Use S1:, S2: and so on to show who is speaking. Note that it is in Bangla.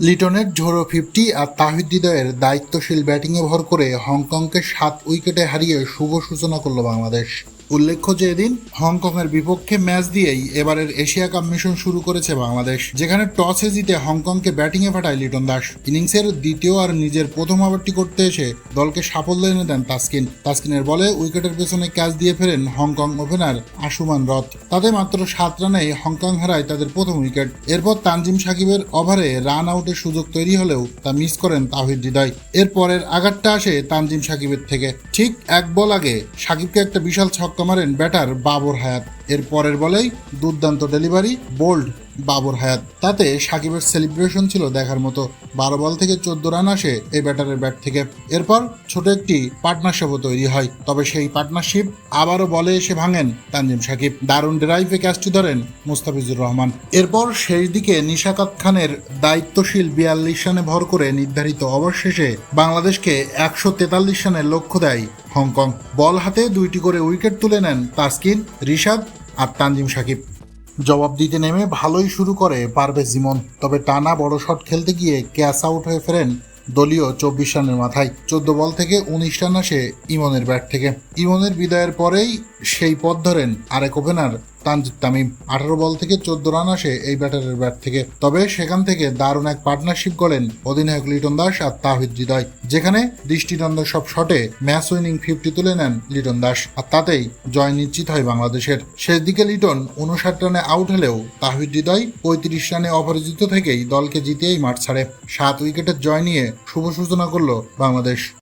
S1: লিটনের ঝোড়ো ফিফটি আর তাহিদ হৃদয়ের দায়িত্বশীল ব্যাটিংয়ে ভর করে হংকংকে সাত উইকেটে হারিয়ে শুভ সূচনা করল বাংলাদেশ। উল্লেখ্য যে এদিন হংকংয়ের বিপক্ষে ম্যাচ দিয়েই এবারের এশিয়া কাপ মিশন শুরু করেছে বাংলাদেশ, যেখানে টসে জিতে হংকংকে ব্যাটিংয়ে পাঠায় লিটন দাস। ইনিংসের দ্বিতীয় আর নিজের প্রথম ওভারটি করতে এসে দলকে সাফল্য এনে দেন তাসকিন। তাসকিনের বলে উইকেটের পেছনে ক্যাচ দিয়ে ফেরেন হংকং ওপেনার আশুমান রথ। তাতে মাত্র সাত রানে হংকং হারায় তাদের প্রথম উইকেট। এরপর তানজিম সাকিবের ওভারে রান আউটের সুযোগ তৈরি হলেও তা মিস করেন তাহিদ হৃদয়। এর পরের আঘাতটা আসে তানজিম সাকিবের থেকে। ঠিক এক বল আগে সাকিবকে একটা বিশাল ছক্কা মারেন ব্যাটার বাবর হায়াত এর পরের বলেই দুর্দান্ত ডেলিভারি বোল্ড বাবর হায়াত। তাতে সাকিবের সেলিব্রেশন ছিল দেখার মতো। বারো বল থেকে চোদ্দ রান আসে এই ব্যাটারের ব্যাট থেকে। এরপর ছোট একটি পার্টনারশিপও তৈরি হয়। তবে সেই পার্টনারশিপ আবারও বলে এসে ভাঙেন তানজিম সাকিব। দারুণ ড্রাইভে ক্যাচটি ধরেন মুস্তাফিজুর রহমান। এরপর শেষ দিকে নিশাকাত খানের দায়িত্বশীল বিয়াল্লিশ রানে ভর করে নির্ধারিত ওভার শেষে বাংলাদেশকে একশো তেতাল্লিশ রানের লক্ষ্য দেয় হংকং। বল হাতে দুইটি করে উইকেট তুলে নেন তাসকিন, রিশাদ আর তানজিম সাকিব। জবাব দিতে নেমে ভালোই শুরু করে পারভেজ জিমন তবে টানা বড় শট খেলতে গিয়ে ক্যাচ আউট হয়ে ফেরেন দলীয় চব্বিশ রানের মাথায়। চোদ্দ বল থেকে উনিশ রান আসে ইমনের ব্যাট থেকে। ইমনের বিদায়ের পরেই সেই পথ ধরেন আরেক ওপেনার তানজিদ তামিম। আঠারো বল থেকে চোদ্দ রান আসে এই ব্যাটারের ব্যাট থেকে। তবে সেখান থেকে দারুণ এক পার্টনারশিপ গড়েন অধিনায়ক লিটন দাস আর তাহিদ হৃদয় যেখানে দৃষ্টিনন্দন সব শটে ম্যাচ উইনিং ফিফটি তুলে নেন লিটন দাস। আর তাতেই জয় নিশ্চিত হয় বাংলাদেশের। শেষ দিকে লিটন উনষাট রানে আউট হলেও তাহিদ হৃদয় পঁয়ত্রিশ রানে অপরাজিত থেকেই দলকে জিতেই মাঠ ছাড়ে। সাত উইকেটের জয় নিয়ে শুভ সূচনা করল বাংলাদেশ।